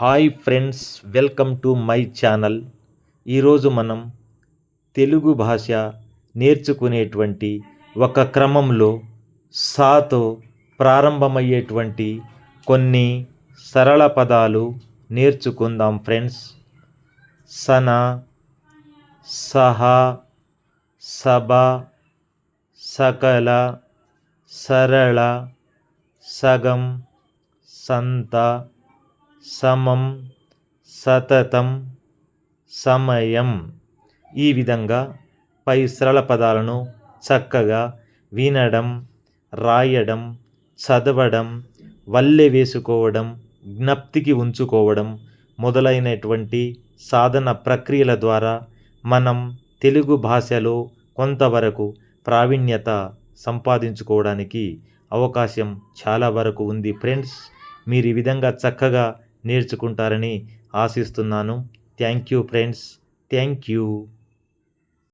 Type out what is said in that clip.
Hi friends welcome to my channel. ఈరోజు మనం తెలుగు భాష నేర్చుకునేటువంటి ఒక క్రమంలో సాతో ప్రారంభమయ్యేటువంటి కొన్ని సరళ పదాలు నేర్చుకుందాం ఫ్రెండ్స్. సన సహా సభ సకల సరళ సగం సంత సమం సతతం సమయం. ఈ విధంగా పై సరళ పదాలను చక్కగా వినడం రాయడం చదవడం వల్లె వేసుకోవడం జ్ఞప్తికి ఉంచుకోవడం మొదలైనటువంటి సాధన ప్రక్రియల ద్వారా మనం తెలుగు భాషలో కొంతవరకు ప్రావీణ్యత సంపాదించుకోవడానికి అవకాశం చాలా వరకు ఉంది. ఫ్రెండ్స్ మీరు ఈ విధంగా చక్కగా నేర్చుకుంటారని ఆశిస్తున్నాను. Thank you friends. Thank you.